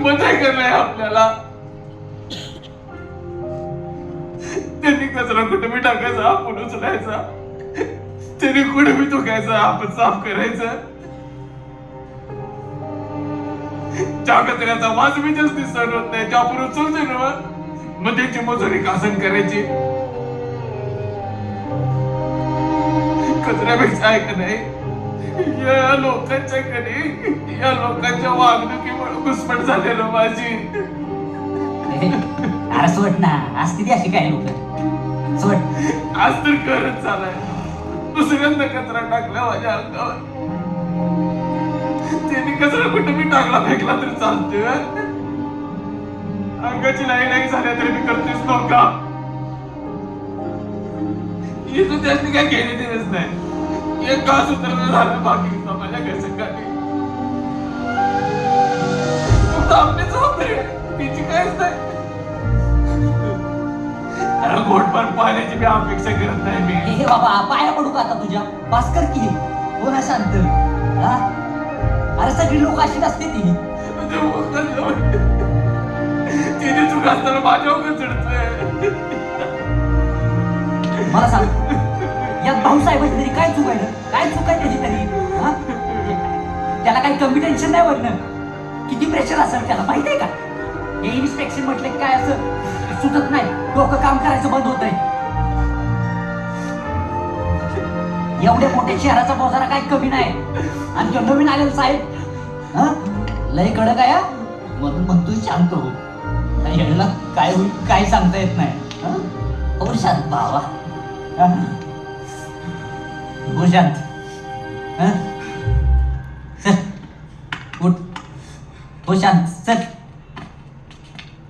किंमत आहे का नाही आपल्याला? त्यांनी कचरा कुठे मी टाकायचा आपण उचलायचा त्यांनी कुठे मी धुकायचा आपण साफ करायचं. ज्या कचऱ्याचा वास मी जास्त सण होत नाही त्या आपण उचलते ना मग त्याची मजुरी कासन करायची? कचऱ्यापेक्षा आहे का नाही? या लोकांच्या कडे या लोकांच्या वागणुकीमुळे घुसमट झालेलं माझी. अरे सोड ना असते ती अशी काय लोक? सोड. आज तर करत चालाय दुसऱ्यांदा कचरा टाकला माझ्या अंगावर. त्यांनी कचरा कुठं मी टाकला फेकला तरी चालतोय. अंगाची लाई लाई झाल्या तरी मी करतेच नव्हता. इथं त्यांनी काय घेणे देणंच नाही. एक घास उतरणं झालं बाकी माझ्या घरच्यांनी फक्त आपली जबाबदारी आहे. तिची काहीच नाही. अरे घोटभर पाण्याची मी अपेक्षा करत नाही मी. हे बाबा पाया पडू का आता तुझ्या? भास्कर की. हो ना शांत. हा? अरे सगळी लोक अशी नसते ती. म्हणजे तिने चूक असताना माझ्यावर चढतोय मला सांग या भाऊसाहेबाची तरी काय चूक आहे? टेन्शन नाही वरनं किती प्रेशर असेल त्याला माहीत आहे का? हे इन्स्पेक्शन म्हटलं की काय असं सुटत नाही. डोकं काम करायचं बंद होत एवढ्या मोठ्या शहराचा बोजारा काही कमी नाही. आणि तो नवीन आलेला साहेब हा? लय कडक आहे म्हणून म्हणतो शांत हो. आणि काय होईल काय सांगता येत नाही हा? बाबा शांत भावा. हो? शांत हा? चल उठ हो शांत चल